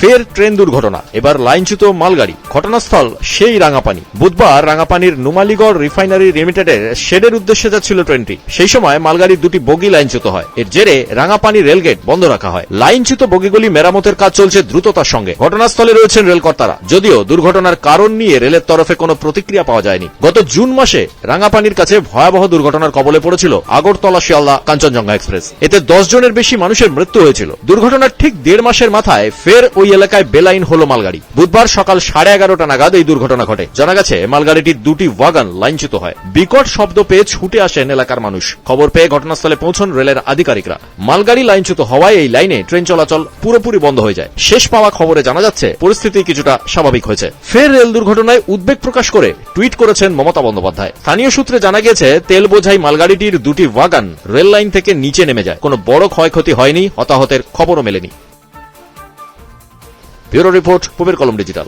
ফের ট্রেন দুর্ঘটনা। এবার লাইনচ্যুত মালগাড়ি। ঘটনাস্থল সেই রাঙাপানি। বুধবার রাঙাপানির নুমালিগড় রিফাইনারি লিমিটেডের শেডের উদ্দেশ্যে যাচ্ছিল ট্রেনটি। সেই সময় মালগাড়ির দুটি বগি লাইনচ্যুত হয়। এর জেরে রাঙাপানি রেলগেট বন্ধ রাখা হয়। লাইনচ্যুত বগিগুলি মেরামতের কাজ চলছে দ্রুততার সঙ্গে। ঘটনাস্থলে রয়েছেন রেলকর্তারা। যদিও দুর্ঘটনার কারণ নিয়ে রেলের তরফে কোনো প্রতিক্রিয়া পাওয়া যায়নি। গত জুন মাসে রাঙাপানির কাছে ভয়াবহ দুর্ঘটনার কবলে পড়েছিল আগরতলা শিয়ালদা কাঞ্চনজঙ্ঘা এক্সপ্রেস। এতে দশ জনের বেশি মানুষের মৃত্যু হয়েছিল। দুর্ঘটনার ঠিক দেড় মাসের মাথায় ফের ওই এলাকায় বেলাইন হলো মালগাড়ি। বুধবার সকাল সাড়ে এগারোটা নাগাদ এই দুর্ঘটনা ঘটে। জানা গেছে, মালগাড়িটির দুটি ওয়াগন লাইনচ্যুত হয়। বিকট শব্দ পেয়ে ছুটে আসেন এলাকার মানুষ। খবর পেয়ে ঘটনাস্থলে পৌঁছন রেলের আধিকারিকরা। মালগাড়ি লাইনচ্যুত হওয়ায় এই লাইনে ট্রেন চলাচল পুরোপুরি বন্ধ হয়ে যায়। শেষ পাওয়া খবরে জানা যাচ্ছে, পরিস্থিতি কিছুটা স্বাভাবিক হয়েছে। ফের রেল দুর্ঘটনায় উদ্বেগ প্রকাশ করে টুইট করেছেন মমতা বন্দ্যোপাধ্যায়। স্থানীয় সূত্রে জানা গিয়েছে, তেল বোঝাই মালগাড়িটির দুটি ওয়াগান রেল লাইন থেকে নিচে নেমে যায়। কোনো বড় ক্ষয়ক্ষতি হয়নি, হতাহতের খবরও মেলেনি। ব্যুরো রিপোর্ট পুবের কলম ডিজিটাল।